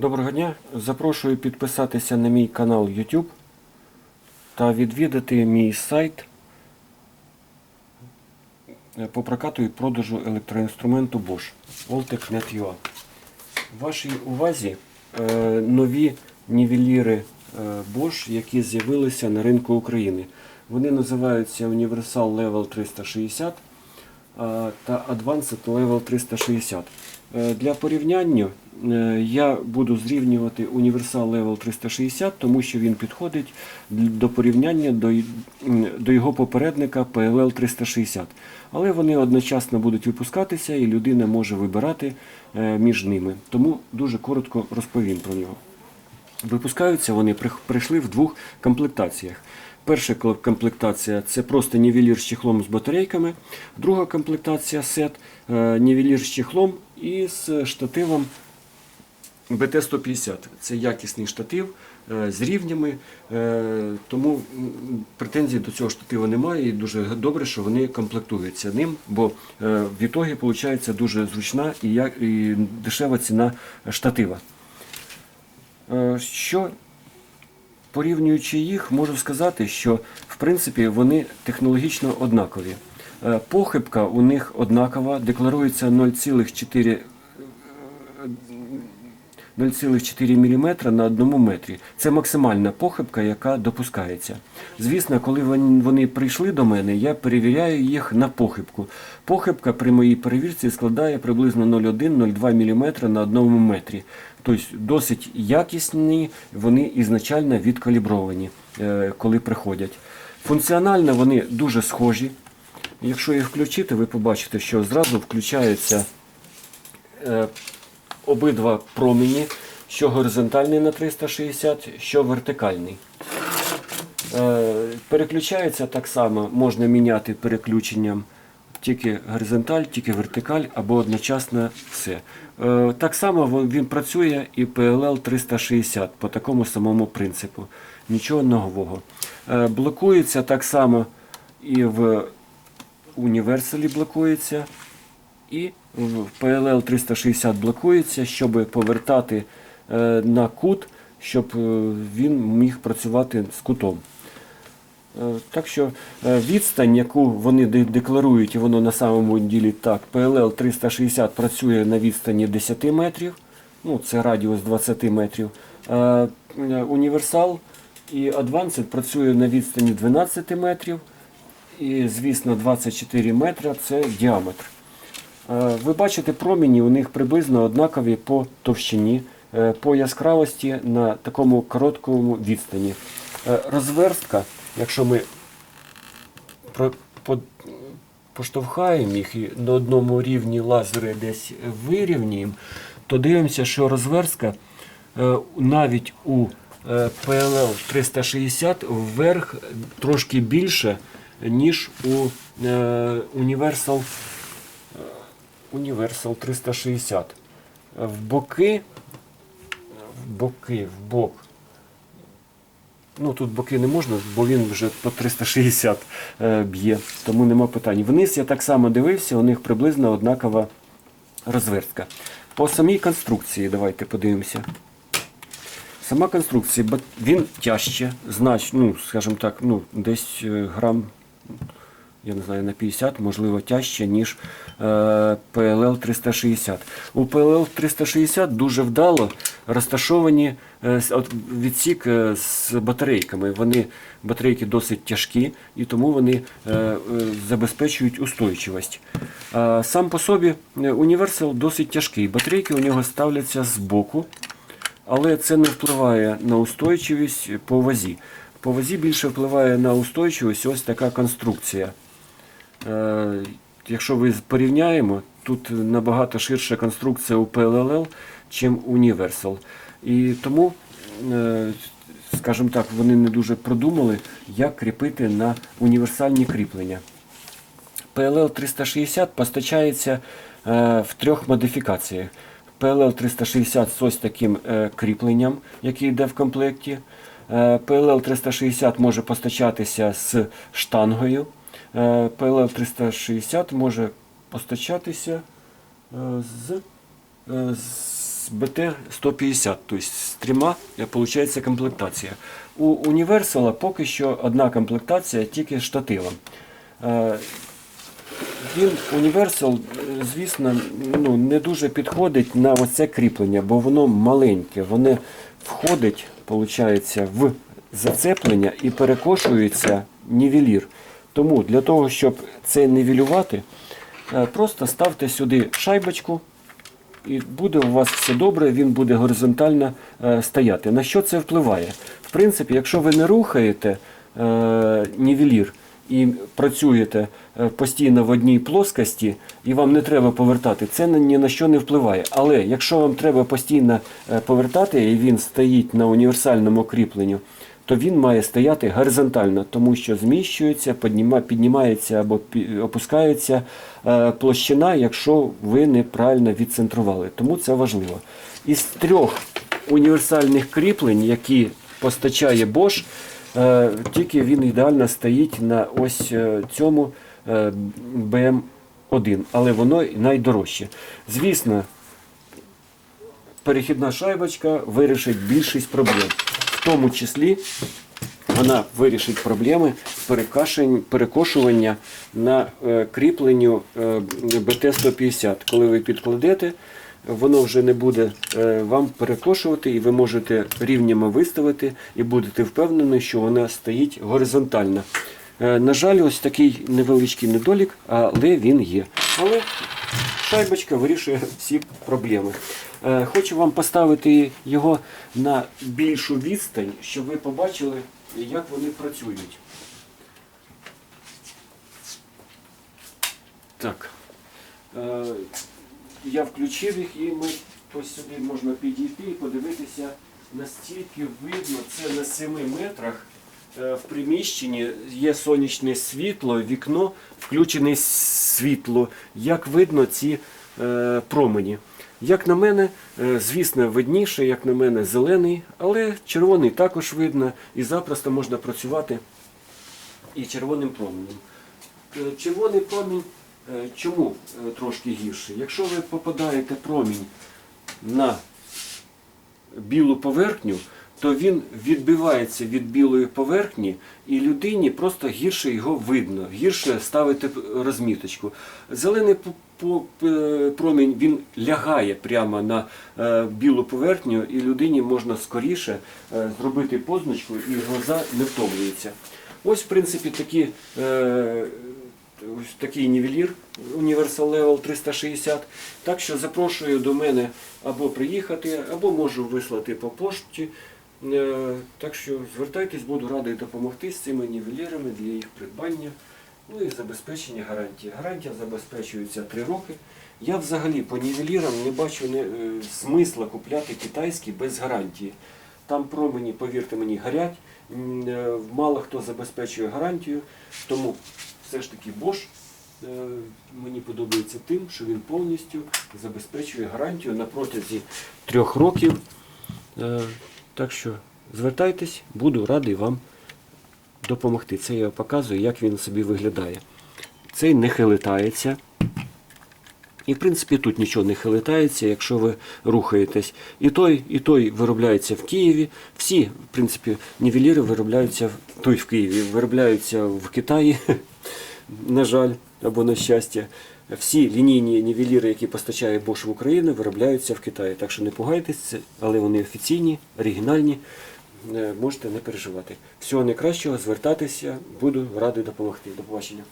Доброго дня! Запрошую підписатися на мій канал YouTube та відвідати мій сайт е, по прокату і продажу електроінструменту Bosch Voltec.net.ua. Вашій увазі е, нові нівеліри е, Bosch, які з'явилися на ринку України. Вони називаються Universal Level 360 а, та Advanced Level 360. Е, Для порівняння е, я буду зрівнювати Universal Level 360, тому що він підходить до порівняння до, до його попередника PLL 360. Але вони одночасно будуть випускатися і людина може вибирати е, між ними. Тому дуже коротко розповім про нього. Випускаються вони прийшли в двох комплектаціях. Перша комплектація це просто нівелір з чехлом з батарейками. Друга комплектація сет е, нівелір з чехлом і з штативом BT-150. Це якісний штатив е, з рівнями, е, тому претензій до цього штатива немає і дуже добре, що вони комплектуються ним, бо е, в ітогі виходить дуже зручна і, дешева ціна штатива. Що порівнюючи їх, можу сказати, що в принципі вони технологічно однакові. Похибка у них однакова, декларується 0,4 0,4 мм на одному метрі. Це максимальна похибка, яка допускається. Звісно, коли вони прийшли до мене, я перевіряю їх на похибку. Похибка при моїй перевірці складає приблизно 0,1-0,2 мм на одному метрі. Тобто досить якісні, вони ізначально відкалібровані, е, коли приходять. Функціонально вони дуже схожі. Якщо їх включити, ви побачите, що зразу включається е, обидва промені, що горизонтальний на 360, що вертикальний. Е, Переключається так само, можна міняти переключенням тільки горизонталь, тільки вертикаль або одночасно все. Е, Так само він працює і PLL 360 по такому самому принципу. Нічого нового. Е, Блокується так само і в універсалі блокується, і PLL 360 блокується, щоб повертати е, на кут, щоб е, він міг працювати з кутом. Е, Так що відстань, яку вони декларують, і воно на самому ділі так, PLL 360 працює на відстані 10 метрів, ну це радіус 20 метрів. Універсал і Advanced працює на відстані 12 метрів. І, звісно, 24 метри це діаметр. Е, Ви бачите, промені у них приблизно однакові по товщині, е, по яскравості на такому короткому відстані. Е, Розверстка, якщо ми поштовхаємо їх і на одному рівні лазери десь вирівнюємо, то дивимося, що розверстка навіть у PLL 360 вверх трошки більше, ніж у Universal Universal 360. В боки, в боки, в бок. Ну тут боки не можна, бо він вже по 360 е, б'є, тому нема питань. Вниз я так само дивився, у них приблизно однакова розвертка. По самій конструкції давайте подивимося. Сама конструкція, він тяжче, значно, ну, скажімо так, ну, десь е, грам я не знаю, на 50, можливо, тяжче, ніж е, PLL 360. У PLL 360 дуже вдало розташовані е, відсік е, з батарейками. Вони, батарейки досить тяжкі і тому вони е, е, забезпечують устойчивість. Сам по собі е, універсал досить тяжкий. Батарейки у нього ставляться збоку, але це не впливає на устойчивість по вазі. По вазі більше впливає на устойчивість ось така конструкція. Е, Якщо ви порівняємо, тут набагато ширша конструкція у PLL, чим у Universal. І тому, е, скажімо так, вони не дуже продумали, як кріпити на універсальні кріплення. PLL 360 постачається е, в трьох модифікаціях. PLL 360 з ось таким кріпленням, який йде в комплекті. PLL 360 може постачатися з штангою. Е, PLL 360 може постачатися е, з, е, з з БТ-150, тобто з трьома виходить комплектація. У універсала поки що одна комплектація тільки штативом. Він універсал, звісно, ну, не дуже підходить на оце кріплення, бо воно маленьке, воно входить, виходить, в зацеплення і перекошується нівелір. Тому для того, щоб це нівелювати, е, просто ставте сюди шайбочку, і буде у вас все добре, він буде горизонтально е, стояти. На що це впливає? В принципі, якщо ви не рухаєте е, нівелір і працюєте постійно в одній плоскості, і вам не треба повертати, це ні- на що не впливає. Але якщо вам треба постійно повертати, і він стоїть на універсальному кріпленню, то він має стояти горизонтально, тому що зміщується, піднімається або опускається е, площина, якщо ви неправильно відцентрували. Тому це важливо. Із трьох універсальних кріплень, які постачає Bosch, е, тільки він ідеально стоїть на ось е, цьому е, BM1, але воно найдорожче. Звісно, перехідна шайбочка вирішить більшість проблем. В тому числі вона вирішить проблеми перекошування на е, кріпленню е, БТ-150. Коли ви підкладете, воно вже не буде е, вам перекошувати, і ви можете рівнями виставити і будете впевнені, що вона стоїть горизонтально. Е, На жаль, ось такий невеличкий недолік, але він є. Але шайбочка вирішує всі проблеми. Е, Хочу вам поставити його на більшу відстань, щоб ви побачили, як вони працюють. Так. Е, Я включив їх і ми ось сюди можна підійти і подивитися, настільки видно це на 7 метрах. Е, В приміщенні є сонячне світло, вікно, включене світло. Як видно ці е, промені. Як на мене, е, звісно, видніше, як на мене, зелений, але червоний також видно і запросто можна працювати і червоним променем. Червоний промінь чому трошки гірший? Якщо ви попадаєте промінь на білу поверхню, то він відбивається від білої поверхні, і людині просто гірше його видно, гірше ставити розміточку. Зелений е, промінь він лягає прямо на е, білу поверхню, і людині можна скоріше е, зробити позначку, і глаза не втомлюються. Ось, в принципі, такі. Ось такий нівелір Universal Level 360. Так що запрошую до мене або приїхати, або можу вислати по пошті. Е, Так що звертайтесь, буду радий допомогти з цими нівелірами для їх придбання. Ну і забезпечення гарантії. Гарантія забезпечується 3 роки. Я взагалі по нівелірам не бачу не, е, смисла купляти китайські без гарантії. Там промені, повірте мені, горять. Е, Мало хто забезпечує гарантію, тому все ж таки Bosch е, мені подобається тим, що він повністю забезпечує гарантію на протязі трьох років. Е, Так що звертайтесь, буду радий вам допомогти. Це я показую, як він собі виглядає. Цей не хилитається. І в принципі тут нічого не хилитається, якщо ви рухаєтесь. І той, і той виробляється в Києві. Всі, в принципі, нівеліри виробляються той в Києві, виробляються в Китаї, на жаль, або на щастя. Всі лінійні нівеліри, які постачає Bosch в Україну, виробляються в Китаї. Так що не пугайтеся, але вони офіційні, оригінальні. Е, Можете не переживати. Всього найкращого, звертатися, буду радий допомогти. До побачення.